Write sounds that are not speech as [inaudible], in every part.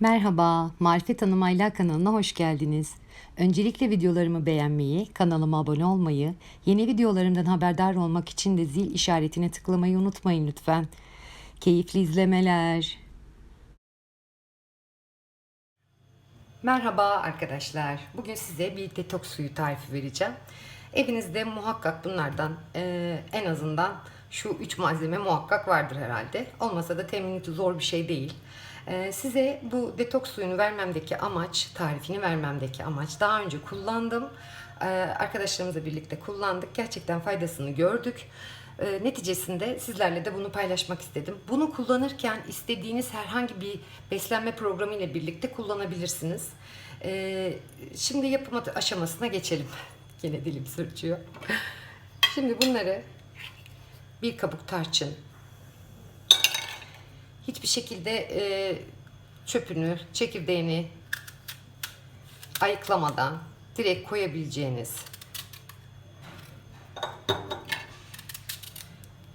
Merhaba, Marifet Hanım Ayla kanalına hoş geldiniz. Öncelikle videolarımı beğenmeyi, kanalıma abone olmayı, yeni videolarımdan haberdar olmak için de zil işaretine tıklamayı unutmayın lütfen. Keyifli izlemeler. Merhaba arkadaşlar. Bugün size bir detoks suyu tarifi vereceğim. Evinizde muhakkak bunlardan eee, en azından şu üç malzeme muhakkak vardır herhalde. Olmasa da teminati zor bir şey değil. Eee, size bu detoks suyunu vermemdeki amaç, tarifini vermemdeki amaç daha önce kullandım. Eee, arkadaşlarımızla birlikte kullandık. Gerçekten faydasını gördük. Eee, neticesinde sizlerle de bunu paylaşmak istedim. Bunu kullanırken istediğiniz herhangi bir beslenme programı ile birlikte kullanabilirsiniz. Şimdi yapım aşamasına geçelim. [laughs] Yine dilim sürçüyor. Şimdi bunları bir kabuk tarçın, hiçbir şekilde eee, çöpünü, çekirdeğini ayıklamadan direkt koyabileceğiniz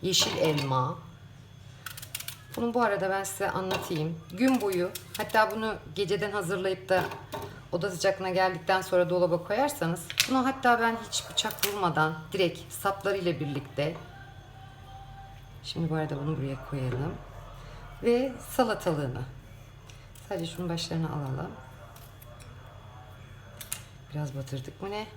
yeşil elma. Bunu bu arada ben size anlatayım. Gün boyu hatta bunu geceden hazırlayıp da oda sıcaklığına geldikten sonra dolaba koyarsanız bunu hatta ben hiç bıçak vurmadan direkt saplarıyla birlikte Şimdi bu arada bunu buraya koyalım. Ve salatalığını. Sadece şunun başlarını alalım. Biraz batırdık mı ne?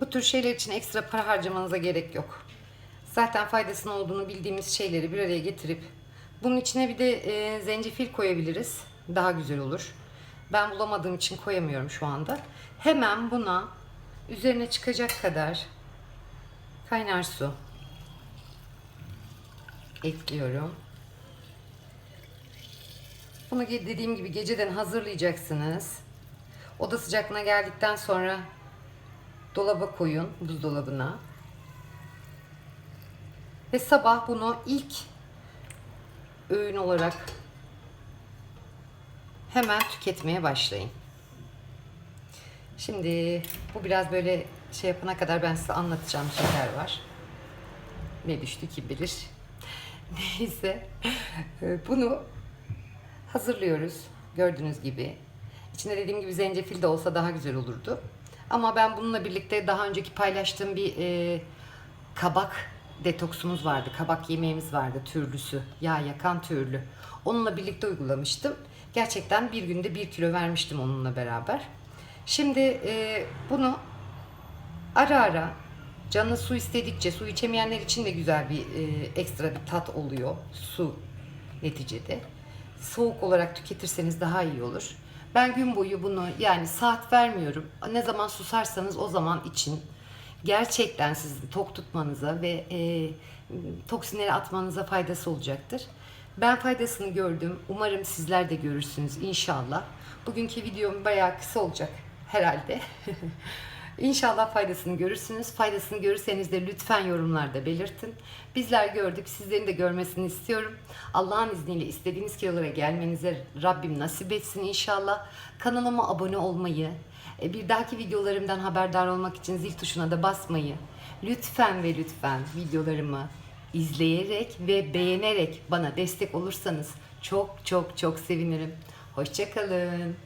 Bu tür şeyler için ekstra para harcamanıza gerek yok. Zaten faydasının olduğunu bildiğimiz şeyleri bir araya getirip bunun içine bir de e, zencefil koyabiliriz. Daha güzel olur. Ben bulamadığım için koyamıyorum şu anda. Hemen buna üzerine çıkacak kadar kaynar su ekliyorum. Bunu dediğim gibi geceden hazırlayacaksınız. Oda sıcaklığına geldikten sonra dolaba koyun, buzdolabına. Ve sabah bunu ilk öğün olarak hemen tüketmeye başlayın. Şimdi bu biraz böyle şey yapana kadar ben size anlatacağım şeyler var. Ne düştü ki bilir. [laughs] Neyse. Bunu hazırlıyoruz. Gördüğünüz gibi. İçinde dediğim gibi zencefil de olsa daha güzel olurdu. Ama ben bununla birlikte daha önceki paylaştığım bir e, kabak detoksumuz vardı. Kabak yemeğimiz vardı türlüsü. Yağ yakan türlü. Onunla birlikte uygulamıştım. Gerçekten bir günde bir kilo vermiştim onunla beraber. Şimdi e, bunu ara ara canı su istedikçe su içemeyenler için de güzel bir e, ekstra bir tat oluyor su neticede. Soğuk olarak tüketirseniz daha iyi olur. Ben gün boyu bunu yani saat vermiyorum. Ne zaman susarsanız o zaman için gerçekten sizi tok tutmanıza ve e, toksinleri atmanıza faydası olacaktır. Ben faydasını gördüm. Umarım sizler de görürsünüz inşallah. Bugünkü videom bayağı kısa olacak herhalde. [laughs] İnşallah faydasını görürsünüz. Faydasını görürseniz de lütfen yorumlarda belirtin. Bizler gördük, sizlerin de görmesini istiyorum. Allah'ın izniyle istediğiniz kilolara gelmenize Rabbim nasip etsin inşallah. Kanalıma abone olmayı, e, bir dahaki videolarımdan haberdar olmak için zil tuşuna da basmayı, lütfen ve lütfen videolarımı izleyerek ve beğenerek bana destek olursanız çok çok çok sevinirim. Hoşçakalın.